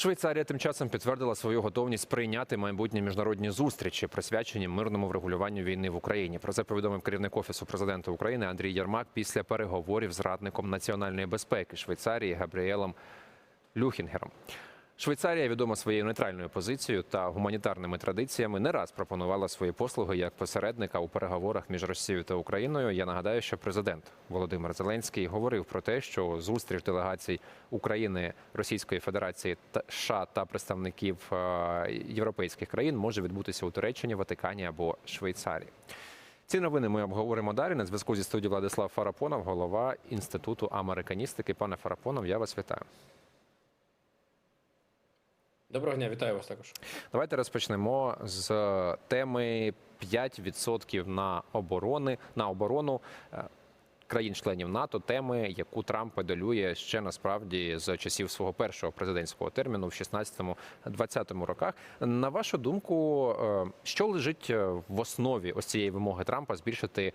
Швейцарія тим часом підтвердила свою готовність прийняти майбутні міжнародні зустрічі, присвячені мирному врегулюванню війни в Україні. Про це повідомив керівник офісу президента України Андрій Єрмак після переговорів з радником національної безпеки Швейцарії Габріелом Люхінгером. Швейцарія відома своєю нейтральною позицією та гуманітарними традиціями. Не раз пропонувала свої послуги як посередника у переговорах між Росією та Україною. Я нагадаю, що президент Володимир Зеленський говорив про те, що зустріч делегацій України, Російської Федерації та США та представників е, європейських країн може відбутися у Туреччині, Ватикані або Швейцарії. Ці новини ми обговоримо далі. На зв'язку зі студією Владислав Фарапонов, голова інституту американістики. Пане Фарапонов, я вас вітаю. Доброго дня, вітаю вас також. Давайте розпочнемо з теми 5% на оборони на оборону е, країн-членів НАТО. Теми, яку Трамп педалює ще насправді з часів свого першого президентського терміну в 16-20 роках. На вашу думку, е, що лежить е, в основі ось цієї вимоги Трампа збільшити?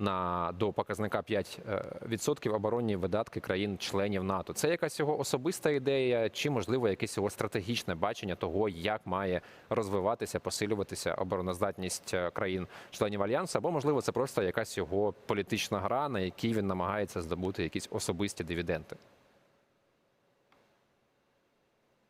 На до показника 5% оборонні видатки країн-членів НАТО. Це якась його особиста ідея, чи можливо якесь його стратегічне бачення того, як має розвиватися, посилюватися обороноздатність е, країн-членів альянсу, або можливо це просто якась його політична гра, на якій він намагається здобути якісь особисті дивіденди.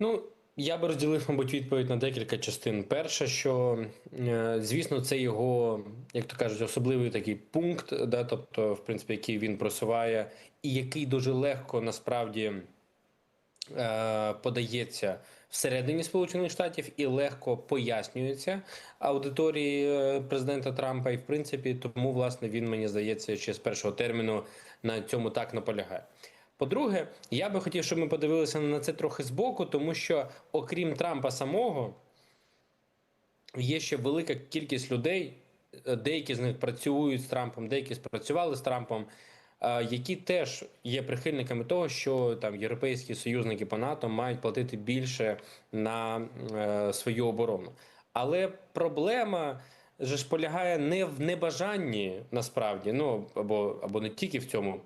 Ну, я би розділив, мабуть, відповідь на декілька частин. Перше, що е, звісно, це його, як то кажуть, особливий такий пункт, да, тобто, в принципі, який він просуває, і який дуже легко насправді е, подається всередині Сполучених Штатів і легко пояснюється аудиторії е, президента Трампа. І в принципі, тому власне він мені здається ще з першого терміну на цьому так наполягає. По-друге, я би хотів, щоб ми подивилися на це трохи збоку, тому що, окрім Трампа самого, є ще велика кількість людей, е, деякі з них працюють з Трампом, деякі спрацювали з Трампом, е, які теж є прихильниками того, що там європейські союзники по НАТО мають платити більше на е, свою оборону. Але проблема ж полягає не в небажанні насправді, ну або, або не тільки в цьому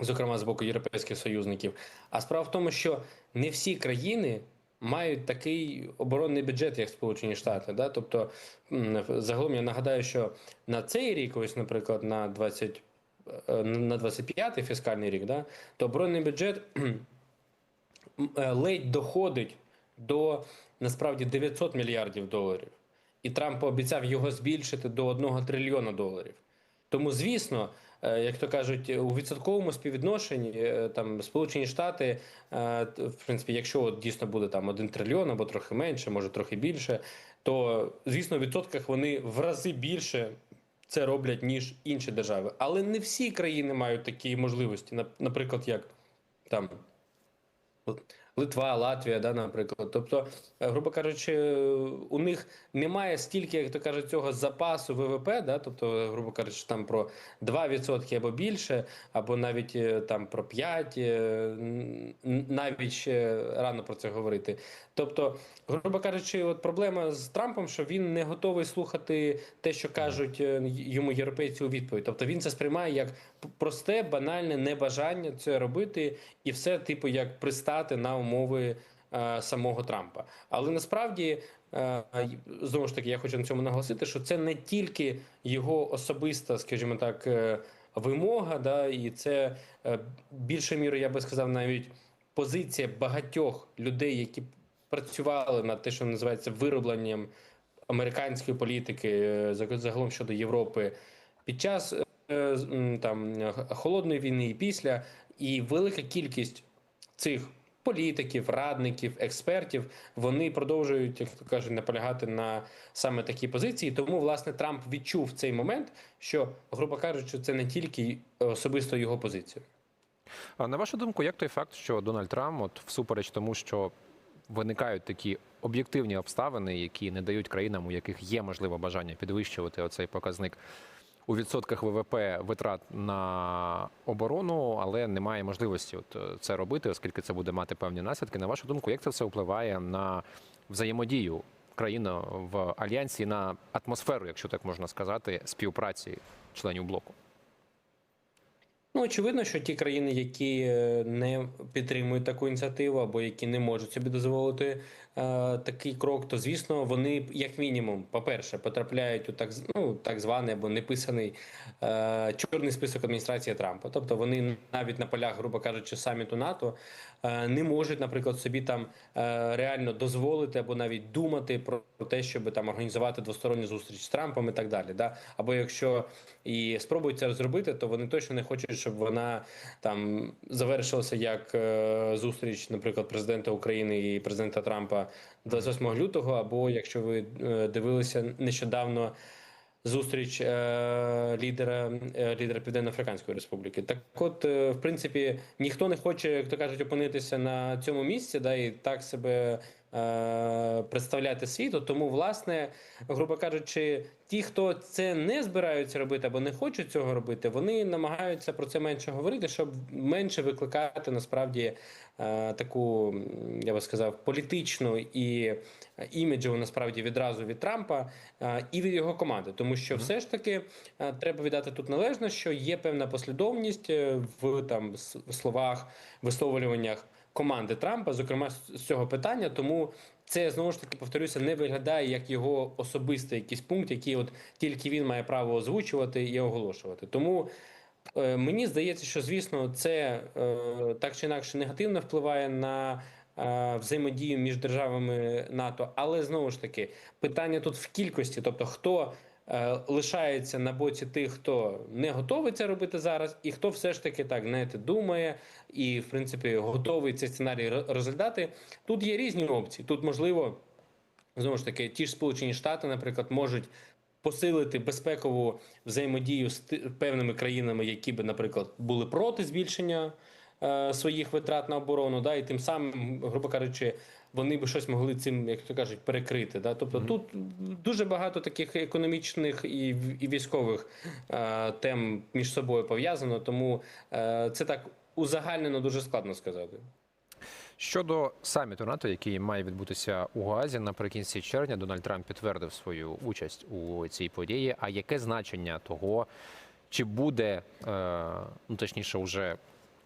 зокрема з боку європейських союзників. А справа в тому, що не всі країни мають такий оборонний бюджет, як Сполучені Штати. Да? Тобто, загалом я нагадаю, що на цей рік, ось, наприклад, на 20, е, на 25-й фіскальний рік, да, то оборонний бюджет е, ледь доходить до насправді 900 мільярдів доларів. І Трамп пообіцяв його збільшити до 1 трильйона доларів. Тому, звісно, як то кажуть, у відсотковому співвідношенні е, там Сполучені Штати, е, в принципі, якщо от дійсно буде там 1 трильйон або трохи менше, може трохи більше, то звісно, в відсотках вони в рази більше це роблять ніж інші держави. Але не всі країни мають такі можливості. Наприклад, як там Литва, Латвія, да, наприклад. Тобто, е, грубо кажучи, у них немає стільки, як то кажуть, цього запасу ВВП, да, тобто, грубо кажучи, там про 2% або більше, або навіть е, там про 5%, е, навіть ще рано про це говорити. Тобто, грубо кажучи, от проблема з Трампом, що він не готовий слухати те, що кажуть йому європейці у відповідь. Тобто він це сприймає як просте, банальне небажання це робити, і все, типу, як пристати на умови е, самого Трампа. Але насправді. е, Знову ж таки, я хочу на цьому наголосити, що це не тільки його особиста, скажімо так, е, вимога, да, і це е, більшою мірою, я би сказав, навіть позиція багатьох людей, які працювали над те, що називається виробленням американської політики загалом щодо Європи під час там холодної війни і після, і велика кількість цих політиків, радників, експертів вони продовжують, як то кажуть, наполягати на саме такій позиції. Тому власне Трамп відчув цей момент, що, грубо кажучи, це не тільки особисто його позиція. На вашу думку, як той факт, що Дональд Трамп, от всупереч тому, що виникають такі об'єктивні обставини, які не дають країнам, у яких є можливе бажання підвищувати оцей показник у відсотках ВВП витрат на оборону, але немає можливості от е, це робити, оскільки це буде мати певні наслідки. На вашу думку, як це все впливає на взаємодію країн в альянсі на атмосферу, якщо так можна сказати, співпраці членів блоку? Ну, очевидно, що ті країни, які е, не підтримують таку ініціативу або які не можуть собі дозволити е, такий крок, то звісно, вони як мінімум, по-перше, потрапляють у так, ну, так званий або неписаний е, чорний список адміністрації Трампа. Тобто вони навіть на полях, грубо кажучи, саміту НАТО е, не можуть, наприклад, собі там е, реально дозволити або навіть думати про те, щоб там організувати двосторонню зустріч з Трампом і так далі. Да? Або якщо і спробують це зробити, то вони точно не хочуть, щоб вона там завершилася як е, зустріч, наприклад, президента України і президента Трампа 28 лютого, або якщо ви е, дивилися нещодавно. Зустріч е, лідера е, лідера Південно-Африканської Республіки. Так, от, в принципі, ніхто не хоче, як то кажуть, опинитися на цьому місці, да і так себе представляти світу. Тому, власне, грубо кажучи, ті, хто це не збираються робити або не хочуть цього робити, вони намагаються про це менше говорити, щоб менше викликати насправді е, таку, я би сказав, політичну і іміджеву насправді відразу від Трампа е, і від його команди, тому що все ж таки е, треба віддати тут належно, що є певна послідовність е, в там словах, висловлюваннях команди Трампа, зокрема з цього питання. Тому це знову ж таки повторюся, не виглядає як його особистий якийсь пункт, який от тільки він має право озвучувати і оголошувати. Тому е, мені здається, що звісно, це е, так чи інакше негативно впливає на. е, Взаємодію між державами НАТО, але знову ж таки питання тут в кількості, тобто хто е, лишається на боці тих, хто не готовий це робити зараз, і хто все ж таки так знаєте, думає і, в принципі, готовий цей сценарій розглядати. Тут є різні опції. Тут можливо знову ж таки, ті ж Сполучені Штати, наприклад, можуть посилити безпекову взаємодію з певними країнами, які би, наприклад, були проти збільшення е, своїх витрат на оборону, да, і тим самим, грубо кажучи, вони би щось могли цим, як то кажуть, перекрити. Да? Тобто тут дуже багато таких економічних і, і військових е, тем між собою пов'язано, тому е, це так узагальнено дуже складно сказати. Щодо саміту НАТО, який має відбутися у Гаазі наприкінці червня, Дональд Трамп підтвердив свою участь у цій події. А яке значення того, чи буде е, ну точніше, вже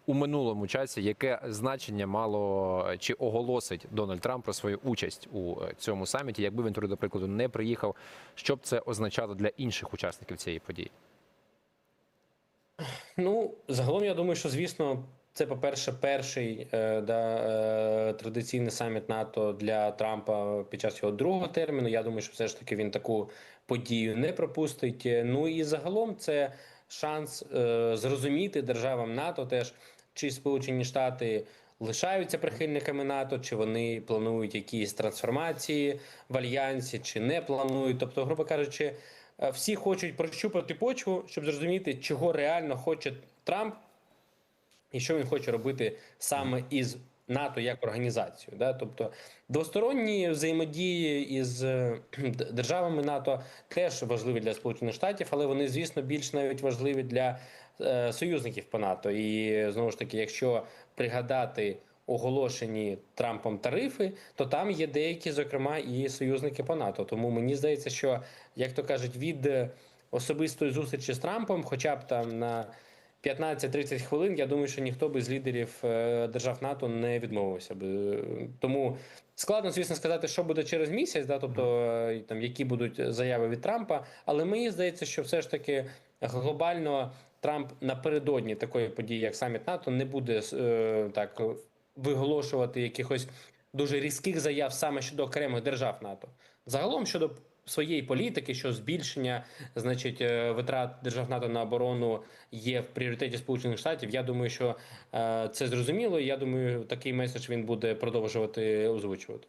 у минулому часі, яке значення мало чи оголосить Дональд Трамп про свою участь у е, цьому саміті, якби він туди, до прикладу, не приїхав, що б це означало для інших учасників цієї події? Ну, загалом, я думаю, що звісно, це, по-перше, перший е, да, е, традиційний саміт НАТО для Трампа під час його другого терміну. Я думаю, що все ж таки він таку подію не пропустить. Ну і загалом це шанс е, зрозуміти державам НАТО теж, чи Сполучені Штати лишаються прихильниками НАТО, чи вони планують якісь трансформації в альянсі, чи не планують. Тобто, грубо кажучи, е, всі хочуть прощупати почву, щоб зрозуміти, чого реально хоче Трамп і що він хоче робити саме із НАТО як організацією. Да? Тобто двосторонні взаємодії із е, державами НАТО теж важливі для Сполучених Штатів, але вони, звісно, більш навіть важливі для е, союзників по НАТО. І знову ж таки, якщо пригадати оголошені Трампом тарифи, то там є деякі, зокрема, і союзники по НАТО. Тому мені здається, що як то кажуть, від особистої зустрічі з Трампом, хоча б там на 15-30 хвилин, я думаю, що ніхто би з лідерів е, держав НАТО не відмовився би. Тому складно, звісно, сказати, що буде через місяць, да, тобто е, там які будуть заяви від Трампа. Але мені здається, що все ж таки глобально Трамп напередодні такої події, як саміт НАТО, не буде е, так виголошувати якихось дуже різких заяв саме щодо окремих держав НАТО. Загалом щодо своєї політики, що збільшення значить е, витрат держав НАТО на оборону є в пріоритеті Сполучених Штатів. Я думаю, що е, це зрозуміло. і Я думаю, такий меседж він буде продовжувати озвучувати.